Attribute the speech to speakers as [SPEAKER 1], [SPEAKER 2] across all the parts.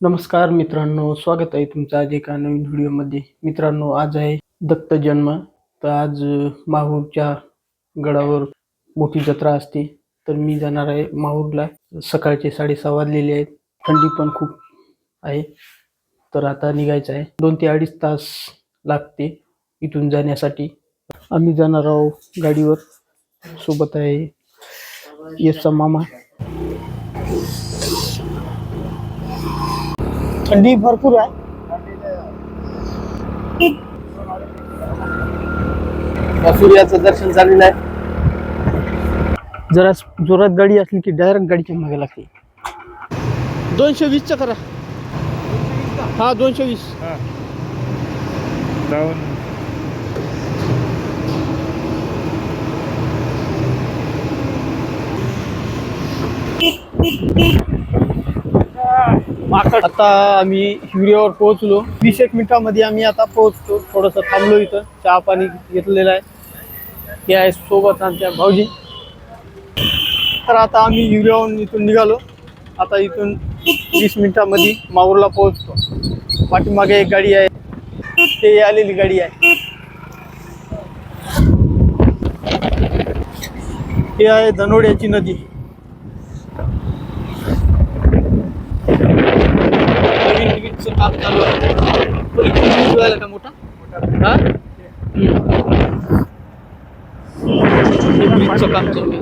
[SPEAKER 1] नमस्कार मित्रांनो स्वागत आहे तुमचं आज एका नवीन व्हिडिओमध्ये. मित्रांनो आज आहे दत्त जन्म. तर आज माहूरच्या गडावर मोठी जत्रा असते. तर मी जाणार आहे माहूरला. सकाळचे साडेसहा वाजलेले आहेत. थंडी पण खूप आहे. तर आता निघायचं आहे. दोन ते अडीच तास लागते इथून जाण्यासाठी. आम्ही जाणार आहोत गाडीवर. सोबत आहे येसचा मामा. थंडी भरपूर आहे. सूर्याचं दर्शन झालेलं आहे जरा जोरात गाडी असली की डायरेक्ट गाडीच्या मागे लागते. दोनशे वीसचं करा. हा दोनशे वीस. आता आम्ही हिवरेवर पोहोचलो. वीस एक मिनिटामध्ये आम्ही आता पोहोचतो. थोडंसं थांबलो इथं. चहा पाणी घेतलेलं आहे. हे आहे सोबत आमच्या भाऊजी. तर आता आम्ही हिवरीवरून इथून निघालो. आता इथून वीस मिनिटामध्ये माहूरला पोहोचतो. पाठीमागे एक गाडी आहे. ते आलेली गाडी आहे. हे आहे धनोड्याची नदी. नवीन काम चालू आहे. का मोठा? हा? ब्रिजचं काम चालू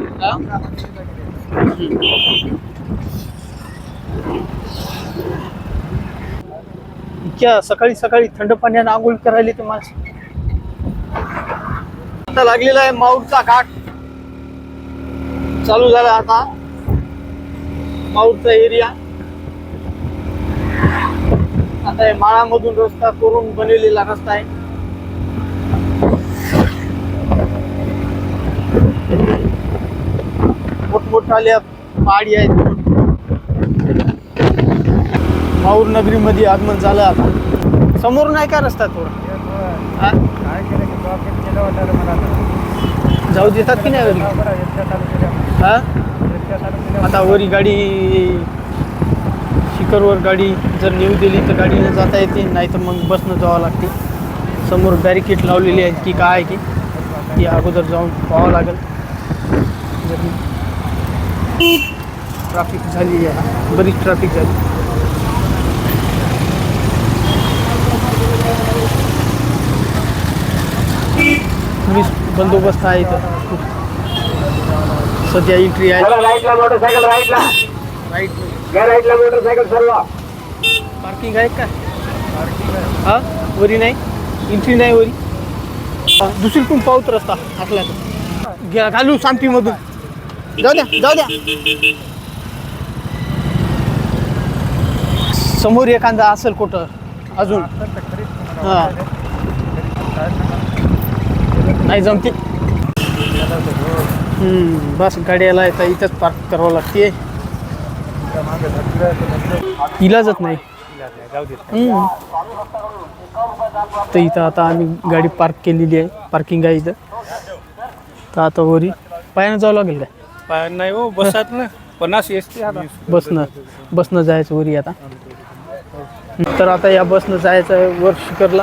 [SPEAKER 1] इतक्या सकाळी सकाळी थंड पाण्याने आंघोळ करायला ते माणसं. आता लागलेला आहे माऊटचा घाट. चालू झाला आता. माऊटचा एरिया. आता हे माळामधून रस्ता करून बनवलेला रस्ता आहे. मोठमोठाल्या पहाडी आहेत. माऊर नगरीमध्ये आगमन झालं आता. समोर नाही का रस्ता थोडा?
[SPEAKER 2] काय केलं की केलं होतं मला
[SPEAKER 1] जाऊ देतात की नाही हा? आता वरी गाडी शिखरवर गाडी जर नेऊ दिली तर गाडीनं जाता येते नाही तर मग बसनं जावं लागते. समोर बॅरिकेड लावलेली आहेत की काय आहे की ती अगोदर जाऊन पाहावं लागेल. ट्रॅफिक झाली आहे. बरीच ट्रॅफिक झाली. पोलीस बंदोबस्त आहे इथं. सध्या एंट्री आहे. राईट
[SPEAKER 3] या राईटला मोटरसायकल सर्व.
[SPEAKER 1] पार्किंग आहे का? हा? वरी नाही? एंट्री नाही वरी? दुसरी पण पाऊत रस्ता असला तर. घ्या घालू सांगतीमधून जाऊ द्या जाऊ द्या. समोर एखादा असेल कुठं अजून. हा. नाही जमते. बस गाड्याला येता इथंच पार्क करावं लागते
[SPEAKER 2] त्या मागे धरलं तर धरलं.
[SPEAKER 1] इलाजच नाही. तर इथं आता आम्ही गाडी पार्क केलेली आहे. पार्किंग आहे इथं. तर आता वरी पायानं जावं लागेल काय?
[SPEAKER 2] नाही हो बसात ना. पन्नास एस टी
[SPEAKER 1] बसनं बसनं जायचं वरी आता. तर आता या बसनं जायचं आहे वर शिखरला.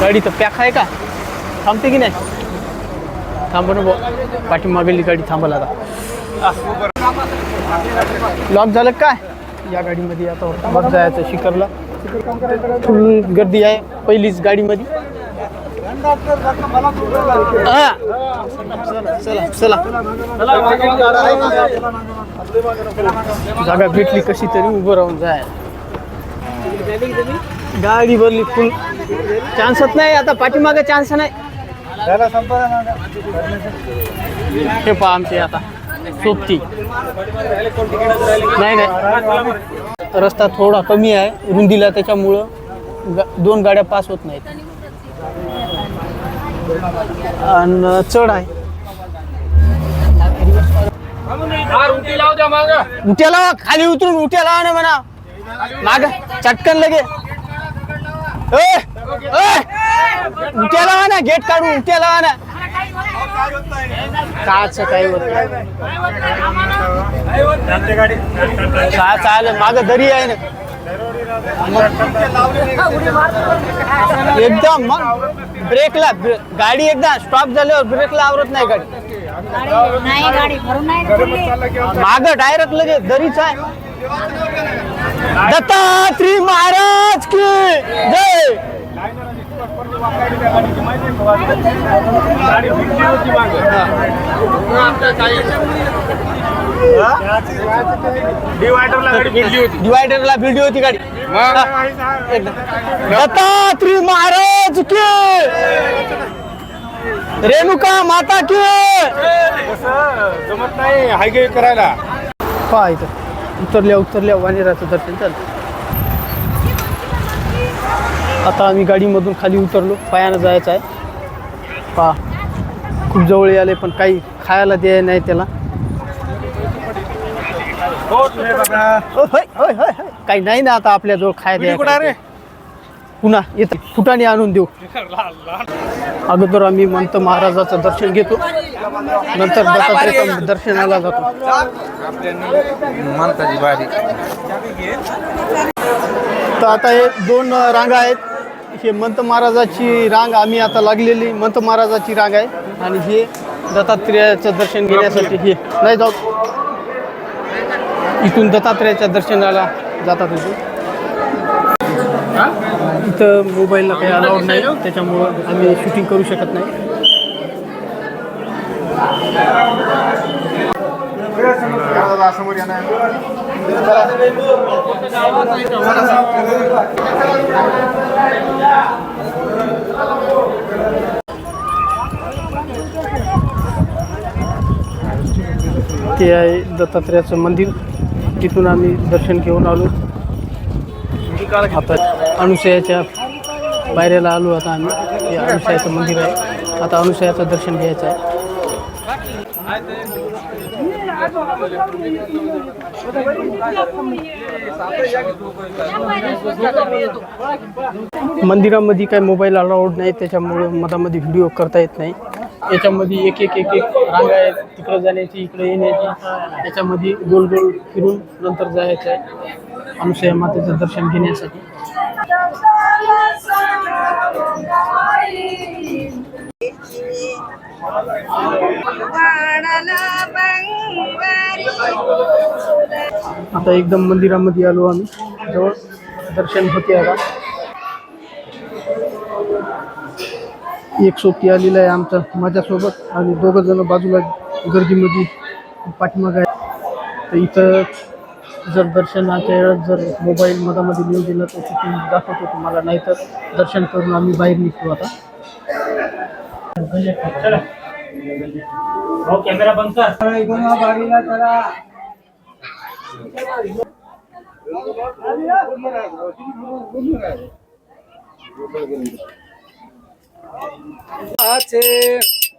[SPEAKER 1] गाडी तर पॅक आहे का? थांबते की नाही? थांब ना भाऊ पाठीमागेली गाडी थांबल आता. लॉक झालं का काय? या गाडीमध्ये आता वर जायचं शिखरला. फुल गर्दी आहे पहिलीच गाडीमध्ये. चला चला. जागा भेटली कशी तरी उभं राहून जाय. गाडी भरली फुल. चान्सच नाही आता पाठीमागे चान्स नाही. हे पहा आमचे आता. सोबती. नाही नाही. रस्ता थोडा कमी आहे रुंदीला त्याच्यामुळं गा- दोन गाड्या पास होत नाहीत. आणि चढ आहे. उठ्याला खाली उतरून उठ्या लावा ना म्हणा. माग चटकन लगे. उठ्या लावा ना गेट काढून उठ्या लावा ना. काच काय होत नाही. चालेल माग दरी आहे ना एकदम मग ब्रेकला ब्रे- गाडी एकदा स्टॉप झाल्यावर ब्रेकला आवरत नाही गाडी
[SPEAKER 4] गाडी नाही गाडी भरून नाही ना पडली.
[SPEAKER 1] माग डायरेक्ट लगे दरीच आहे दत्तात्री महाराज की जय
[SPEAKER 2] डिवायडरला गाडी भिडली होती
[SPEAKER 1] गाडी. दत्तात्री महाराज की! रेणुका माता की!
[SPEAKER 2] जमत नाही हायवे करायला.
[SPEAKER 1] पहा इथं. उतरल्या उतरल्या वानेराचं दर्शन झालं. आता आम्ही गाडीमधून खाली उतरलो. पायानं जायचं आहे. पहा खूप जवळ आले पण काही खायला द्याय नाही त्याला. काही नाही ना आता आपल्याजवळ खाय
[SPEAKER 2] तुझी कुठं आहे रे
[SPEAKER 1] पुन्हा येत फुटाने आणून देऊ. अगोदर आम्ही मंत महाराजाचं दर्शन घेतो. नंतर दर्शनाला जातो. तर आता हे दोन रांगा आहेत. हे मंत महाराजाची रांग आम्ही आता लागलेली. मंत महाराजाची रांग आहे. आणि हे दत्तात्रेयाचं दर्शन घेण्यासाठी हे नाही जाऊ. इथून दत्तात्रेयाच्या दर्शनाला जातात इथून. इथं मोबाईलला काही अलाउड नाही. त्याच्यामुळं आम्ही शूटिंग करू शकत नाही. ते आहे दत्तात्रेयाचं मंदिर. तिथून आम्ही दर्शन घेऊन आलो. आता अनुसयाच्या पायऱ्याला आलो आता आम्ही. हे अनुसयाचं मंदिर आहे. आता अनुसयाचं दर्शन घ्यायचं आहे. मंदिरामध्ये काय मोबाईल अलाउड नाही त्याच्यामुळं मधामध्ये व्हिडिओ करता येत नाही. याच्यामध्ये एक एक एक एक रांगा आहेत तिकडं जाण्याची इकडे येण्याची. याच्यामध्ये गोल गोल फिरून नंतर जायचं आहे अनुसया मातेचं दर्शन घेण्यासाठी. आता एकदम मंदिरामध्ये आलो आम्ही. जवळ दर्शन होते आता. एक सोबती आलेला आहे आमचा माझ्यासोबत. आणि दोघं जण बाजूला गर्दीमध्ये पाठीमाग आहे. तर इथं जर दर्शनाच्या वेळेस जर मोबाईल मधामध्ये लिहून दिलं तर तिथून दाखवतो तुम्हाला. नाहीतर दर्शन करून आम्ही बाहेर निघतो आता.
[SPEAKER 2] कॅमेरा हो, बंद कर.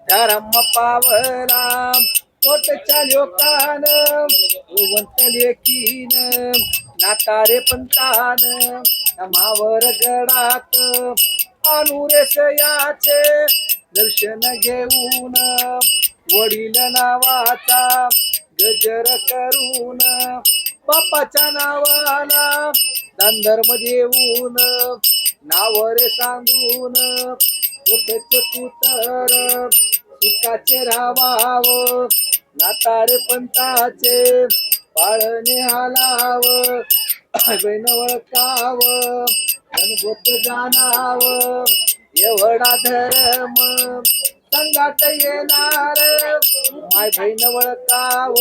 [SPEAKER 5] धर्म पावला पोट चाल्यो कान वंत कीन नातारे पंतान मावर गडात अनुरेस याचे दर्शन घेऊन वडील नावाचा गजर करून बापाच्या नावाला दानधर्म देऊन नावरे सांगून उठच पुतर सुखाचे राहाव. नातारे पंताचे पाळणे हालाव. बहिण वळकाव अनभूत जाणाव. एवढा धर्म संगाट येणार. माय बहीण वळकाव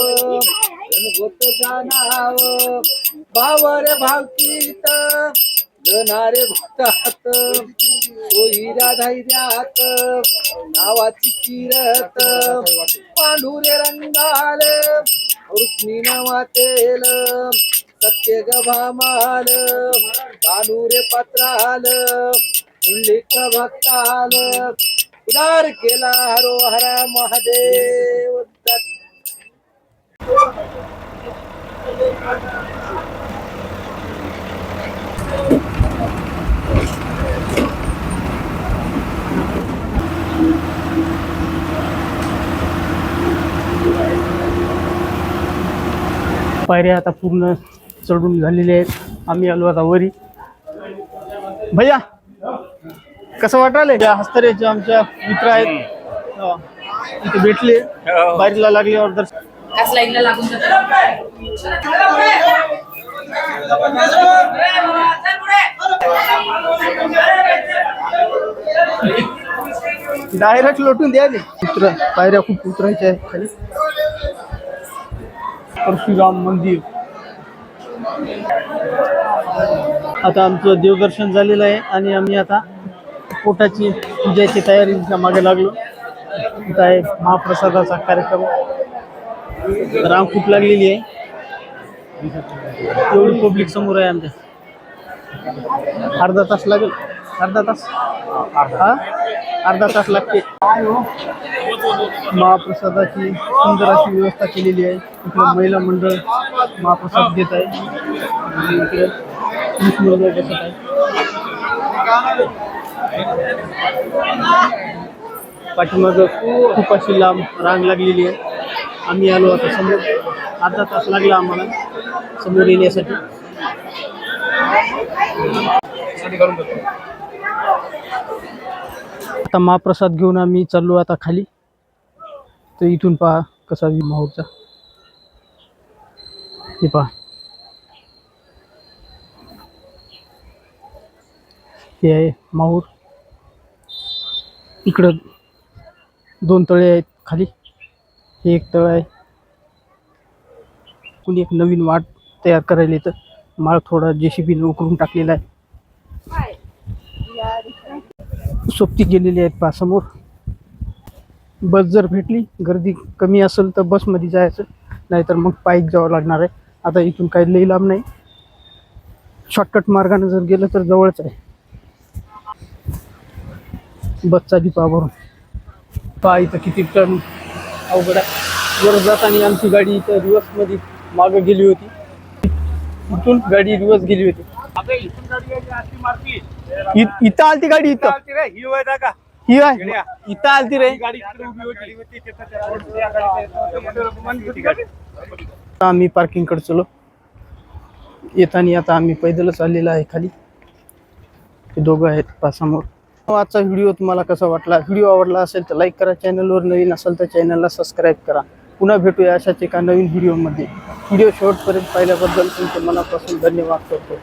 [SPEAKER 5] अनभूत जाणाव. भावर भावकीत गणारे भक्तात सोयी धैर्यात नावाची किरत पांढुरे रंगाल रुक्मी वातेल सत्य गभामाल पांढुरे पत्राल पुंडलिक भक्ताल उदार केला हरो हरा महादेव
[SPEAKER 1] पायऱ्या आता पूर्ण चढून झालेल्या आहेत. आम्ही आलो आता वरी. भैया कसं वाटायलंय? या हस्तरेचे आमच्या मित्र आहेत. हा. इथे भेटले. दर्शन
[SPEAKER 4] त्याच लाईनला लागून
[SPEAKER 1] डायरेक्ट लोटून द्या उतर पायऱ्या खूप उतरायच्या आहेत खाली. परशुराम मंदिर. आता आमचं देवदर्शन झालेलं आहे आणि आम्ही आता पोटाची पूजाची तयारीच्या मागे लागलो. इथं आहे महाप्रसादाचा कार्यक्रम. राम खूप लागलेली आहे. एवढी पब्लिक समोर आहे आमच्या. अर्धा तास लागेल. अर्धा तास? हा? अर्धा तास लागते महाप्रसादाची सुंदर अशी व्यवस्था केलेली आहे. इकडे महिला मंडळ महाप्रसाद देत आहे. आणि इकडे बसत आहे. पाठीमाग खूप अशी लांब रांग लागलेली आहे. आम्ही आलो आता समोर. अर्धा तास लागला आम्हाला समोर येण्यासाठी. आता महाप्रसाद घेऊन आम्ही चाललो आता खाली. तर इथून पहा कसा व्ह्यू माहूरचा. हे पहा. हे आहे माहूर. इकडं दोन तळे आहेत खाली. हे एक तळ आहे. कुणी एक नवीन वाट तयार करायला येतं. माळ थोडा जेसीबीने उकरून टाकलेला आहे. सोबती गेलेली आहेत पहा समोर बस जर भेटली गर्दी कमी असेल तर बसमध्ये जायचं नाहीतर मग पायीक जावं लागणार आहे. आता इथून काही लई लांब नाही. शॉर्टकट मार्गाने जर गेलं तर जवळच आहे. बसचा दिपा भरून. पहा इथं किती टन अवघड आहे. वर जाताना आमची गाडी इथं रिवर्समध्ये मागं गेली होती. इथून गाडी रिवर्स गेली होती. इ- इथं आलती गाडी इथं. ही आहे. इथं आलती रे. आता आम्ही पार्किंगकडे चलो. येताना आता आम्ही पैदलच आलेलो आहे खाली. ते दोघं आहेत पासामोर. आजचा व्हिडिओ तुम्हाला कसा वाटला? व्हिडिओ आवडला असेल तर लाईक करा. चॅनलवर नवीन असेल तर चॅनलला सबस्क्राईब करा. पुन्हा भेटूया अशाच एका नवीन व्हिडिओमध्ये. व्हिडिओ शेवटपर्यंत पाहिल्याबद्दल तुमचे मनापासून धन्यवाद करतो.